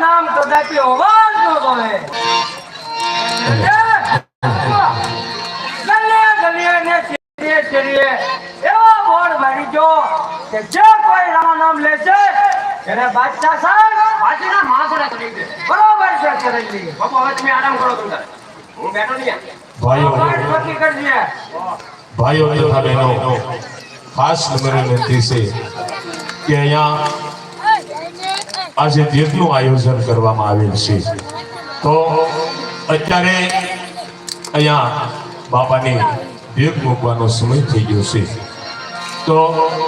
મારા તો દાતી અવાજ નો ગમે. ગલિયા ગલિયા ને ચીરીએ ચીરીએ એવો બોર્ડ મારી જો કે જે કોઈ રામ નામ લેશે એને બાદશાહ સાહેબ પાછળના માણસોને કરી દે. બરોબર છે ચરણજી. બાપુ હવે તમે આરામ કરો તમે. હું બેઠો નહીં. ભાઈઓ નક્કી કરજે ભાઈઓ તથા બહેનો ખાસ નમ્ર વિનંતી છે કે અહીંયા આજે તીર્થનું આયોજન કરવામાં આવેલ છે. તો અત્યારે અહીંયા બાપાની ભેગ મૂકવાનો સમય થઈ ગયો છે. તો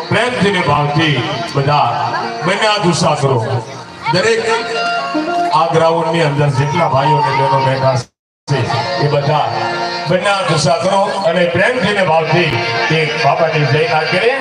પ્રેમથી ને ભાવથી બધા બંને આ ઉષા કરો. દરેક આ ગ્રાઉન્ડની અંદર જેટલા ભાઈઓ અને બહેનો બેઠા છે, એ બધા બંને ઉષા કરો અને પ્રેમથી ને ભાવથી એક બાપાની જય ના કરે.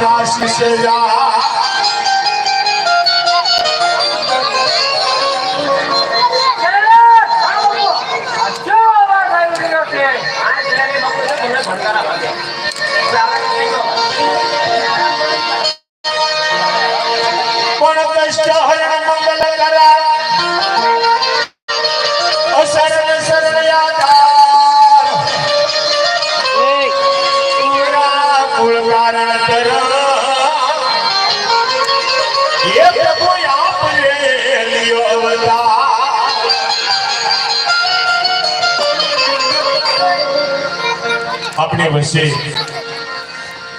আকাশ সে যায়। કુળ વચ્ચે કર એ પ્રભુ આપ લે લિયો અવતાર વચ્ચે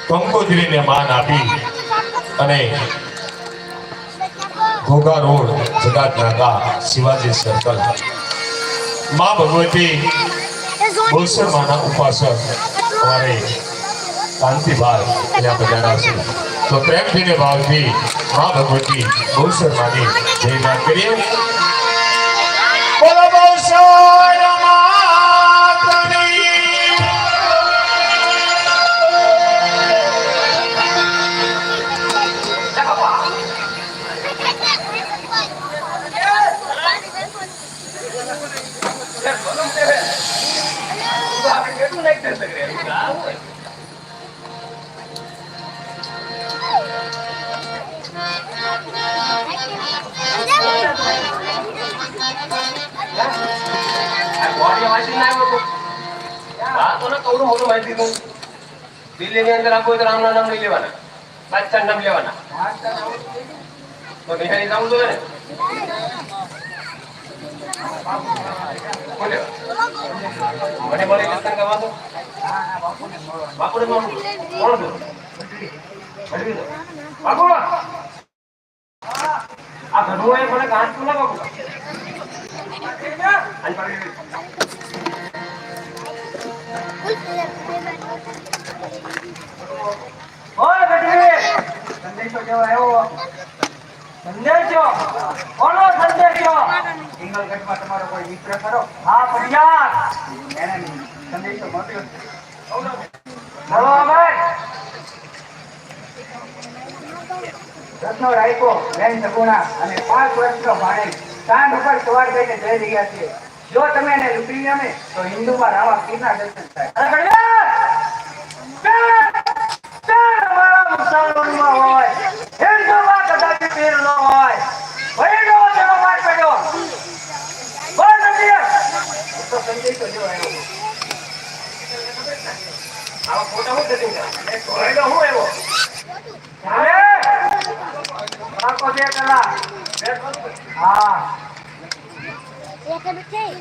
કંકોત્રીને માન આપી અને ઘોઘા રોડ જગાત નાકા શિવાજી સર્કલમાં ભગવતી બોલસર માના ઉપાસક અમારે કાંતિભાઈ ત્યાં બજારા છે તો પ્રેમથી ને ભાવથી માં ભગવતી બોલસર માની જય ના કરીએ બોલો બોલસર માતની આપણે કેટલું દીધું. દિલ્હીની અંદર આપવું હોય તો રામના નામ નહીં લેવાના બાદશાહ નામ લેવાના તો નિહાળી જવું જોઈએ ને બોલ્યો મને મળી લખન ગવા દો બાપુને કોણ કોણ દો ભજવી દો બાપુ ના બાપુ આની પાસે ઓય ગઢવી સંદેશો કેવો આવ્યો સંદેશો કોનો સંદેશો હિંગલગઢમાં તમારો કોઈ મિત્ર ખરો હા ફરિયાદ એને સંદેશો મોકલ્યો બોલો રત્નો રાયકો બેન સગુણા અને પાંચ વર્ષનો ભાણેજ સાંજ ઉપર સવાર થઈને જઈ રહ્યા છે જો તમે એને લૂંટી અમે તો હિન્દુમાં રામા પીરના દર્શન થાય અરે ગઢવી આવા ફોટા હું setting કરે? એ ધોળેલો હું એવો? ચાલે રાખો બે કલાક હા એક નથી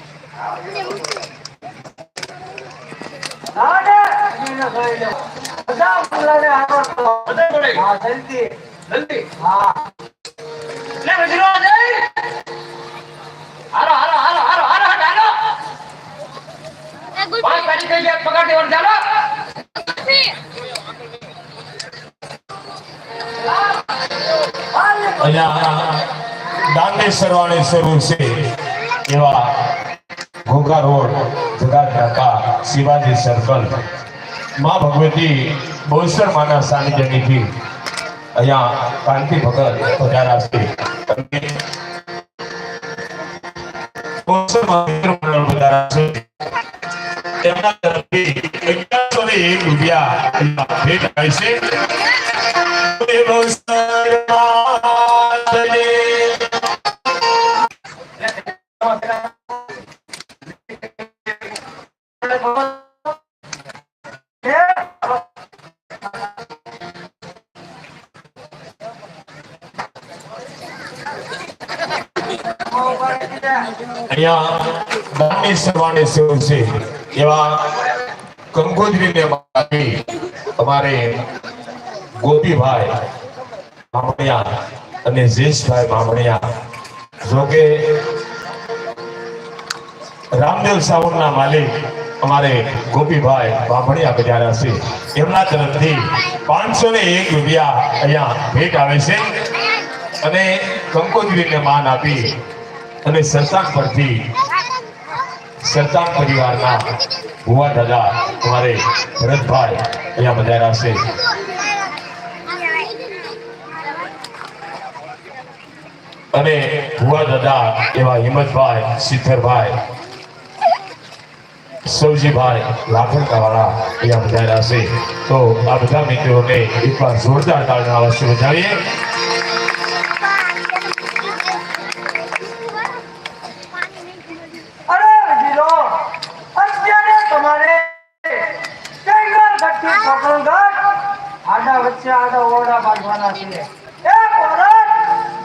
ચાલે એને જોઈ લો બધા ફૂલાને આગળ કરો. બધા જોડે. હા જલ્દી જલ્દી. હા લે, શરૂ છે એવા ઘોઘા રોડ જગાત નાકા શિવાજી સર્કલમાં ભગવતી બોસર માના સાનિધ્યનીથી અહીંયા કાંતિ ભગત પધારા છે. તેમના તરફથી અગિયારસો રૂપિયા ભેટ થાય છે. અહીંયા દાનની સરવાણી સેવ છે. એવા કંકોત્રીને માગી અમારે ગોપીભાઈ મામણિયા અને જેશભાઈ મામણિયા જોકે રામદેવ સાવનના માલિક અમારે ગોપીભાઈ બામણિયા પધાર્યા છે. એમના તરફથી પાંચસો ને એક રૂપિયા અહીંયા ભેટ આવે છે. અને કંકોત્રીને માન આપી અને સરતાક પરથી સરતાક પરિવારના ભુવા દાદા, તમારે ભરતભાઈ અહીંયા બધા છે અને ભુવા દાદા એવા હિંમતભાઈ, સિદ્ધરભાઈ, સૌજીભાઈ લાખણકા વાળા અહીંયા બધા છે તો આ બધા મિત્રોને એકવાર જોરદાર તાળના અવશ્ય બજાવીએ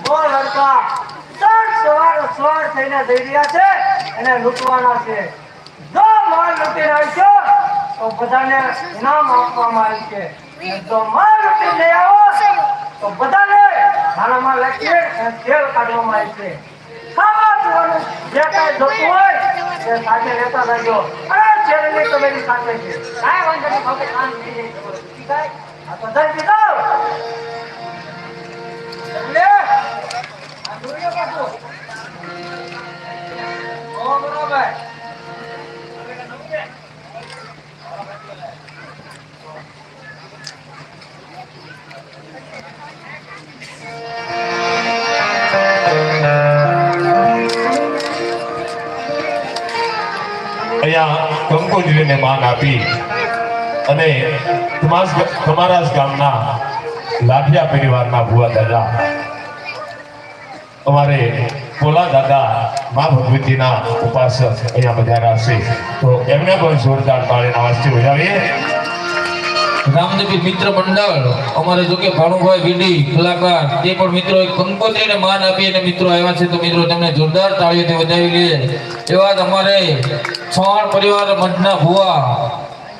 દો લડકા ત્રણ સવાર સવાર થઈને જઈ રહ્યા છે એને લૂંટવાના છે. જો માલ લૂંટી આવશો, તો બધાને ઇનામ આપવામાં આવે છે. જો માલ લૂંટી લઈ આવો, તો બધાને નાણામાં લખીએ અને તેલ કાઢવામાં આવે છે. ખાવા પીવાનું જે કાંઈ જોતું હોય, તે સાથે લેતા રહેજો. અને શેરડી તમારી સાથે છે. કાંઈ વાંધો નહીં હવે કામ થઈ જાય. આ બધા ધરી અહીંયા માન આપી અને તમારા જ ગામના લાઠિયા પરિવારના ભુવા દાદા, અમારે પોલા દાદા મા ભગવતીના ઉપાસક અહીંયા બધા છે. તો એમને પણ જોરદાર તાળીના વાસ્તે બજાવીએ રામદેવી મિત્ર મંડળ, અમારે જો કે ભાણુભાઈ વીડી, કલાકાર, તે પણ મિત્રો એક કંકોત્રીને માન આપી અને મિત્રો આવ્યા છે. તો મિત્રો, તમને જોરદાર તાળીઓથી વધાવી લઈએ. એવા જ અમારે છ પરિવાર મંચના ભુવા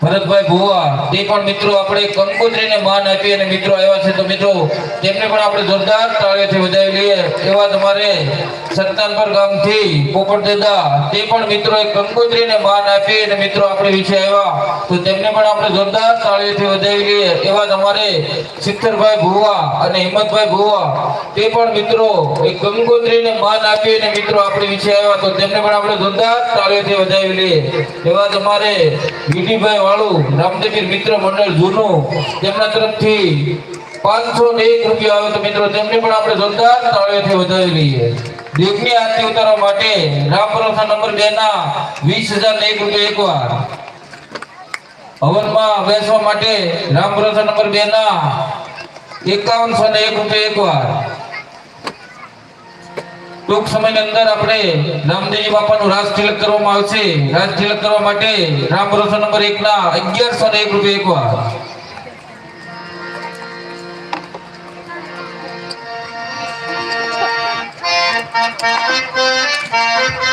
ભરતભાઈ ભુવા, તે પણ મિત્રો આપણે કંકોત્રીને માન આપી અને મિત્રો આવ્યા છે. તો મિત્રો, તેમને પણ આપણે જોરદાર તાળીઓથી વધાવી લઈએ. એવા તમારે અમારે સંતાનપર ગામથી પોપટ દાદા, તે પણ મિત્રો કંકોત્રીને માન આપી અને મિત્રો આપણે વિશે આવ્યા. તો તેમને પણ આપણે જોરદાર તાળીઓથી વધાવી લઈએ. એવા તમારે સિત્તરભાઈ ભુવા અને હિંમતભાઈ ભુવા, તે પણ મિત્રો એક કંકોત્રીને માન આપી અને મિત્રો આપણે વિશે આવ્યા. તો તેમને પણ આપણે જોરદાર તાળીઓથી વધાવી લઈએ. એવા તમારે વીટીભાઈ વાળું રામદેવીર મિત્ર મંડળ જૂનું, તેમના તરફથી પાંચસો ને એક રૂપિયા આવે તો મિત્રો તેમને પણ આપણે જોરદાર તાળીઓથી વધાવી લઈએ. દેવની આરતી ઉતારવા માટે રામ ભરોસા નંબર બે ના વીસ હજાર ને એક રૂપિયા એકવાર. હવનમાં બેસવા માટે રામ ભરોસા નંબર બે ના એકાવનસો ને એક રૂપિયા એકવાર. તો ટૂંક સમયની અંદર આપણે રામદેવજી બાપાનું રાજ તિલક કરવામાં આવશે. રાજ તિલક કરવા માટે રામ ભરોસો નંબર એક ના અગિયારસો ને એક રૂપિયા એક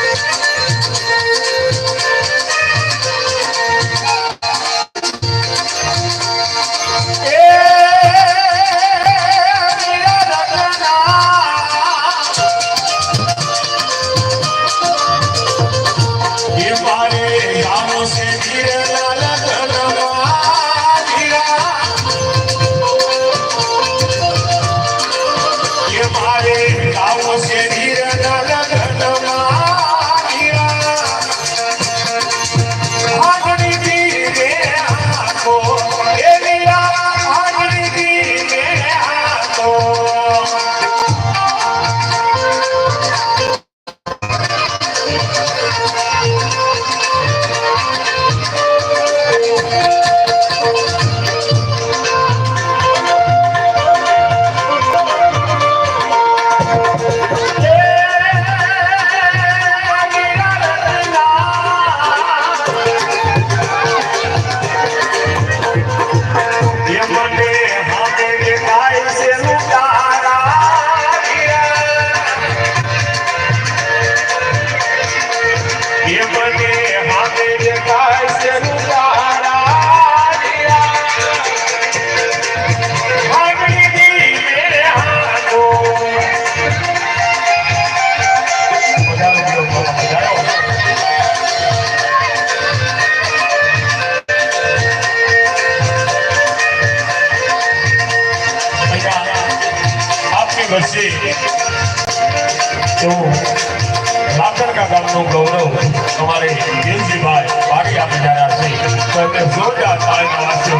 ગામનું ગૌરવ અમારે દિલજીભાઈ પાડી આપી રહ્યા છે તો એમને જોરદાર તાળીના વાસ્તે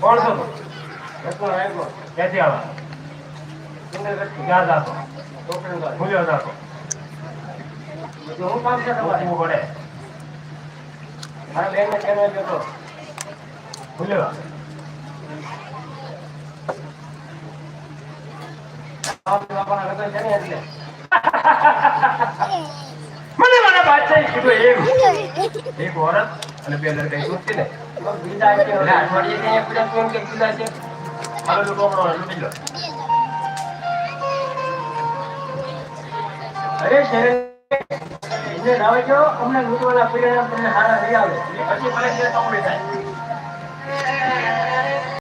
કોણ છો રત્નો રાયકો ક્યાંથી આવા ક્યાં જાતો ભૂલ્યો જાતો હું કામ છે તમારે? હું પડે. મારા બેન ને કેનો જતો ભૂલ્યો. બાપાના લગ્ન છે ને એટલે. એક ઓરત અને બે લડકા એક વસ્તી ને. છે એટલે અઠવાડિયે ત્યાં પૂજા તો કે બીજા છે. હાલો તો ટોકરો લૂટી લો. અરે શેરે એને નાવે અમને લૂંટવાના પરિણામ તમને સારા નહીં આવે પછી ભલે છે તકલીફ થાય